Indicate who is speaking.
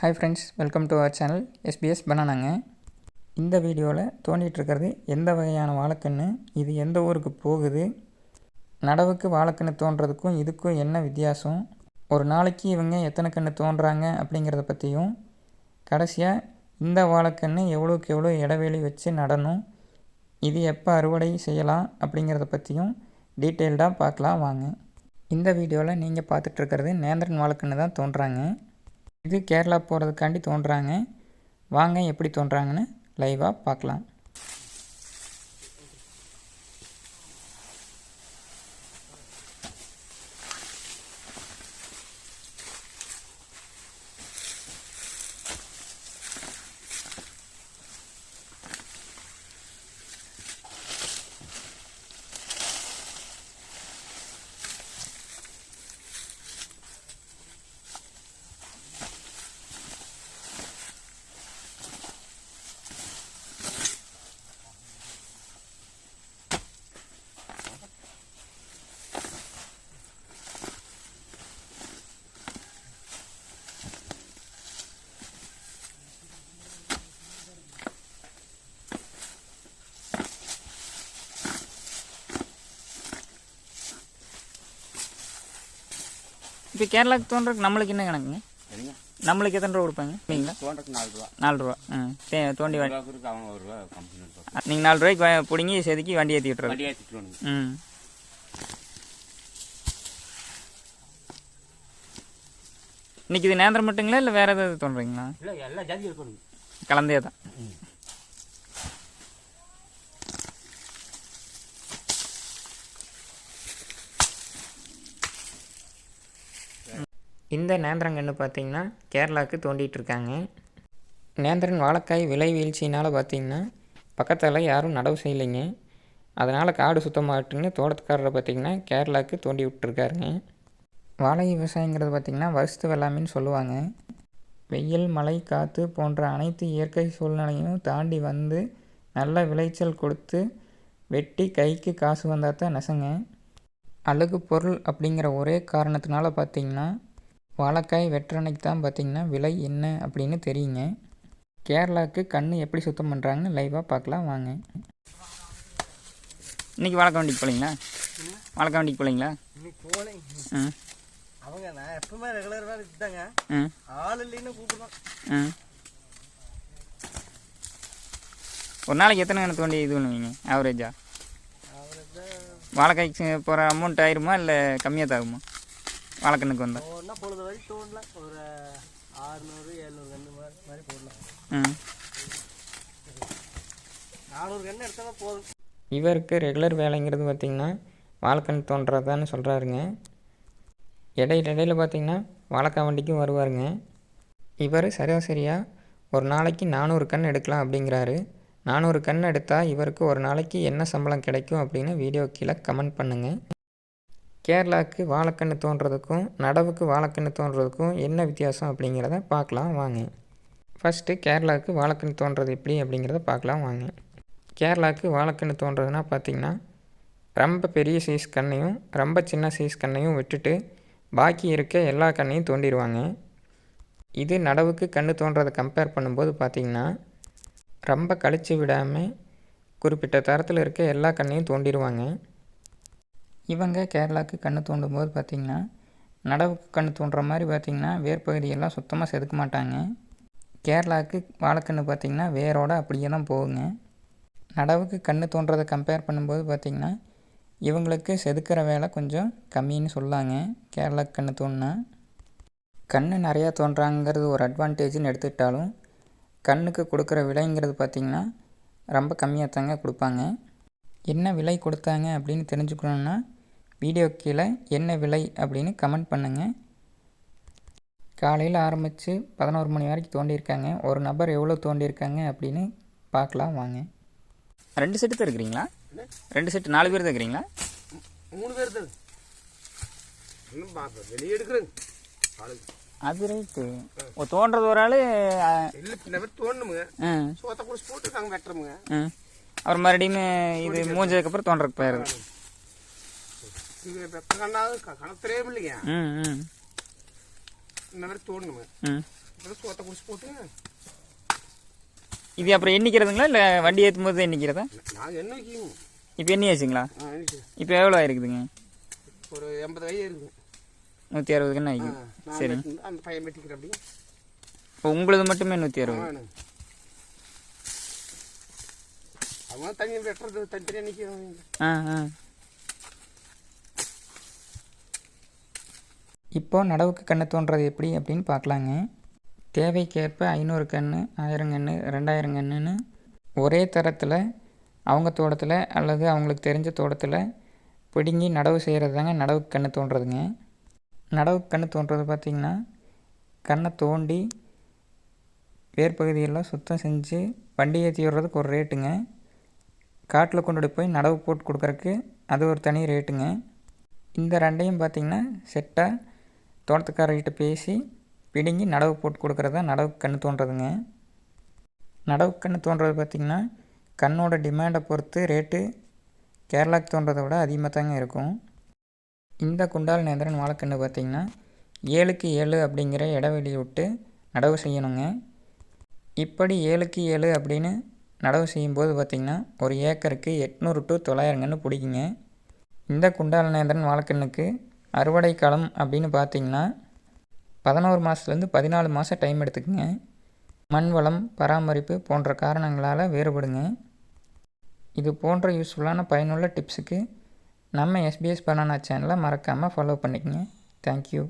Speaker 1: Hi friends welcome to our channel SPS பனானாங்க இந்த வீடியோவில் தோண்டிகிட்ருக்கிறது எந்த வகையான வாழைக்கன்று இது எந்த ஊருக்கு போகுது நடவுக்கு வாழைக்கன்று தோன்றதுக்கும் இதுக்கும் என்ன வித்தியாசம் ஒரு நாளைக்கு இவங்க எத்தனை கன்று தோன்றாங்க அப்படிங்கிறத பற்றியும் கடைசியாக இந்த வாழைக்கன்று எவ்வளோக்கு எவ்வளோ இடைவெளி வச்சு நடணும் இது எப்போ அறுவடை செய்யலாம் அப்படிங்கிறத பற்றியும் டீட்டெயில்டாக பார்க்கலாம் வாங்க. இந்த வீடியோவில் நீங்கள் பார்த்துட்ருக்கிறது நேந்திரன் வாழைக்கன்று தான் தோன்றாங்க. இது கேரளா போகிறதுக்காண்டி தோன்றாங்க. வாங்க எப்படி தோன்றாங்கன்னு லைவாக பார்க்கலாம். இப்போ கேரளாவுக்கு தோன்றதுக்கு நம்மளுக்கு என்ன கணக்குங்க? நம்மளுக்கு எத்தனை ரூபா கொடுப்பாங்க? நீங்களா?
Speaker 2: நாலு ரூபா.
Speaker 1: நாலு ரூபா. ம் தோண்டி
Speaker 2: இருப்பாங்க
Speaker 1: நீங்கள் நாலு ரூபாய்க்கு பிடுங்கி செதுக்கி வண்டி ஏற்றி
Speaker 2: திட்டுவானுங்க
Speaker 1: ம். இன்னைக்கு இது நேந்திரம் மட்டுங்களா இல்லை வேறு ஏதாவது தோன்றீங்களா
Speaker 2: இல்லை எல்லா ஜாதி இருக்கணுங்க.
Speaker 1: கலந்தே தான். இந்த நேந்திரங்கன்று பார்த்தீங்கன்னா கேரளாவுக்கு தோண்டிகிட்ருக்காங்க. நேந்திரன் வாழைக்காய் விலை வீழ்ச்சினால் பார்த்தீங்கன்னா பக்கத்தில் யாரும் நடவு செய்யலைங்க. அதனால் காடு சுத்தமாகட்டுன்னு தோட்டத்துக்காரரை பார்த்திங்கன்னா கேரளாவுக்கு தோண்டி விட்டுருக்காருங்க. வாழை விவசாயங்கிறது பார்த்திங்கன்னா வருஷத்து வெள்ளாமைன்னு சொல்லுவாங்க. வெயில் மழை காற்று போன்ற அனைத்து இயற்கை சூழ்நிலையும் தாண்டி வந்து நல்ல விளைச்சல் கொடுத்து வெட்டி கைக்கு காசு வந்தால் தான் நெசங்க. அழகு பொருள் அப்படிங்கிற ஒரே காரணத்தினால பார்த்திங்கன்னா வாழைக்காய் வெற்றனைக்கு தான் பார்த்திங்கன்னா விலை என்ன அப்படின்னு தெரியுங்க. கேரளாவுக்கு கண் எப்படி சுத்தம் பண்ணுறாங்கன்னு லைவாக பார்க்கலாம் வாங்க. இன்றைக்கி வாழைக்காய் வண்டிக்கு போகலீங்களா வாழைக்காய் வண்டிக்கு போகலீங்களா ம்
Speaker 3: அவங்க நான் எப்பவுமே ரெகுலராக இருந்தாங்க
Speaker 1: ம்
Speaker 3: ஆள் இல்லைன்னு கூப்பிடுறோம்
Speaker 1: ம் ஒரு நாளைக்கு எத்தனை கணக்கு தோண்டி இது பண்ணுவீங்க ஆவரேஜா வாழைக்காய்க்கு போகிற அமௌண்ட் ஆயிருமா இல்லை கம்மியாக தான் ஆகுமா? வாழைக்கண்ணுக்கு வந்தால்
Speaker 3: ஒன்றா பொழுது வரை தோண்டலாம் ஒரு ஆறுநூறு எழுநூறு கன்று மாதிரி போடலாம்.
Speaker 1: ம்.
Speaker 3: நானூறு கன்று எடுத்தால் போதும்.
Speaker 1: இவருக்கு ரெகுலர் வேலைங்கிறது பார்த்திங்கன்னா வாழைக்கண் தோன்றதான்னு சொல்கிறாருங்க இடையில இடையில பார்த்திங்கன்னா வாழைக்காய் வண்டிக்கும் வருவாருங்க. இவர் சராசரியாக ஒரு நாளைக்கு நானூறு கண் எடுக்கலாம் அப்படிங்கிறாரு. நானூறு கண் எடுத்தால் இவருக்கு ஒரு நாளைக்கு என்ன சம்பளம் கிடைக்கும் அப்படின்னு வீடியோ கீழே கமெண்ட் பண்ணுங்கள் கேரளாவுக்கு வாழைக்கண்ணு தோன்றதுக்கும் நடவுக்கு வாழைக்கண்ணு தோன்றதுக்கும் என்ன வித்தியாசம் அப்படிங்கிறத பார்க்கலாம் வாங்க. ஃபஸ்ட்டு கேரளாவுக்கு வாழைக்கண்ணு தோன்றது எப்படி அப்படிங்கிறத பார்க்கலாம் வாங்க. கேரளாவுக்கு வாழைக்கண்ணு தோன்றதுன்னா பார்த்திங்கன்னா ரொம்ப பெரிய சைஸ் கண்ணையும் ரொம்ப சின்ன சைஸ் கண்ணையும் விட்டுட்டு பாக்கி இருக்க எல்லா கண்ணையும் தோண்டிடுவாங்க இது நடவுக்கு கண்ணு தோன்றதை கம்பேர் பண்ணும்போது பார்த்திங்கன்னா ரொம்ப கழிச்சு விடாமல் குறிப்பிட்ட தரத்தில் இருக்க எல்லா கண்ணையும் தோண்டிடுவாங்க இவங்க கேரளாவுக்கு கண்ணு தோண்டும் போது பார்த்திங்கன்னா நடவுக்கு கண்ணு தோன்ற மாதிரி பார்த்திங்கன்னா வேர்பகுதியெல்லாம் சுத்தமாக செதுக்க மாட்டாங்க. கேரளாவுக்கு வாழைக்கண்ணு பார்த்திங்கன்னா வேரோட அப்படியே தான் போகுங்க. நடவுக்கு கண்ணு தோன்றதை கம்பேர் பண்ணும்போது பார்த்திங்கன்னா இவங்களுக்கு செதுக்கிற வேலை கொஞ்சம் கம்மின்னு சொல்லாங்க. கேரளாவுக்கு கண்ணு தோணுனா. கண்ணு நிறையா தோன்றாங்கிறது ஒரு அட்வான்டேஜ்னு எடுத்துக்கிட்டாலும் கண்ணுக்கு கொடுக்குற விலைங்கிறது பார்த்திங்கன்னா ரொம்ப கம்மியாக தாங்க கொடுப்பாங்க. என்ன விலை கொடுத்தாங்க அப்படின்னு தெரிஞ்சுக்கணுன்னா வீடியோ கீழே என்ன விலை அப்படின்னு கமெண்ட் பண்ணுங்கள் காலையில் ஆரம்பித்து பதினோரு மணி வரைக்கும் தோண்டியிருக்காங்க. ஒரு நபர் எவ்வளோ தோண்டியிருக்காங்க அப்படின்னு பார்க்கலாம் வாங்க. ரெண்டு செட்டு தான் இருக்கிறீங்களா ரெண்டு செட்டு நாலு பேர் தான் இருக்கிறீங்களா
Speaker 3: மூணு பேர் தான் வெளியே எடுக்கிறேங்க
Speaker 1: அது ரைட்டு ஓ தோன்றது ஒரு ஆள் ஆ
Speaker 3: சோத்த குடிச்சு போட்டு நாங்கள் வெட்டுறோமுங்க
Speaker 1: ஆ. அப்புறம் மறுபடியும் இது மூஞ்சதுக்கப்புறம் தோன்றதுக்கு போயிடுது
Speaker 3: இது வெத்த கண்ணாவது கணத்திலே இந்த மாதிரி தோண்டணுங்க
Speaker 1: ம்.
Speaker 3: அப்புறம் சோத்த பிடிச்சி போட்டுங்க
Speaker 1: இது அப்புறம் எண்ணிக்கிறதுங்களா இல்லை வண்டி ஏற்றும் போது எண்ணிக்கிறதா
Speaker 3: என்ன வைக்கணும்.
Speaker 1: இப்போ எண்ணியாச்சுங்களா. இப்போ எவ்வளோ ஆயிருக்குதுங்க?
Speaker 3: ஒரு எண்பது வயது இருக்குது
Speaker 1: நூற்றி அறுபதுக்குன்னு
Speaker 3: ஆ,
Speaker 1: ஆகிக்கும்
Speaker 3: நான்
Speaker 1: சரி.
Speaker 3: அந்த பையன் வெட்டிக்கிறேன் அப்படி
Speaker 1: இப்போ உங்களுது மட்டுமே நூற்றி அறுபது.
Speaker 3: அவங்க தனி வெட்டுறது தனித்தனியாக நிற்கிறோம்
Speaker 1: ஆ ஆ. இப்போ நடவுக்கு கன்று தோன்றது எப்படி அப்படின்னு பார்க்கலாங்க. தேவைக்கேற்ப ஐநூறு கன்று ஆயிரம் கன்று ரெண்டாயிரம் கன்றுன்னு ஒரே தரத்தில் அவங்க தோட்டத்தில் அல்லது அவங்களுக்கு தெரிஞ்ச தோட்டத்தில் பிடுங்கி நடவு செய்கிறது தாங்க நடவுக்கு கன்று தோன்றதுங்க. நடவுக்கு கன்று தோன்றது பார்த்திங்கன்னா கண்ணை தோண்டி வேர்பகுதியெல்லாம் சுத்தம் செஞ்சு வண்டி ஏற்றி விடுறதுக்கு ஒரு ரேட்டுங்க. காட்டில் கொண்டுட்டு போய் நடவு போட்டு கொடுக்குறக்கு அது ஒரு தனி ரேட்டுங்க. இந்த ரெண்டையும் பார்த்திங்கன்னா செட்டாக தோட்டத்துக்காரர்கிட்ட பேசி பிடுங்கி நடவு போட்டு கொடுக்குறது தான் நடவு கன்று தோன்றதுங்க. நடவு கன்று தோன்றது பார்த்திங்கன்னா கண்ணோட டிமாண்டை பொறுத்து ரேட்டு கேரளாக்கு தோன்றதை விட அதிகமாக தாங்க இருக்கும். இந்த குண்டால் நேந்திரன் வாழைக்கன்று பார்த்திங்கன்னா ஏழுக்கு ஏழு அப்படிங்கிற இடைவெளி விட்டு நடவு செய்யணுங்க. இப்படி ஏழுக்கு ஏழு அப்படின்னு நடவு செய்யும்போது பார்த்திங்கன்னா ஒரு ஏக்கருக்கு எட்நூறு டு தொள்ளாயிரம் கன்று பிடிக்குங்க. இந்த குண்டால் நேந்திரன் வாழைக்கண்ணுக்கு அறுவடை காலம் அப்படின்னு பார்த்தீங்கன்னா பதினோரு மாதத்துலேருந்து பதினாலு மாதம் டைம் எடுத்துக்குங்க. மண் வளம் பராமரிப்பு போன்ற காரணங்களால் வேறுபடுங்க. இது போன்ற யூஸ்ஃபுல்லான பயனுள்ள டிப்ஸுக்கு நம்ம எஸ்பிஎஸ் பனானா சேனலை மறக்காமல் ஃபாலோ பண்ணிக்கங்க. தேங்க்யூ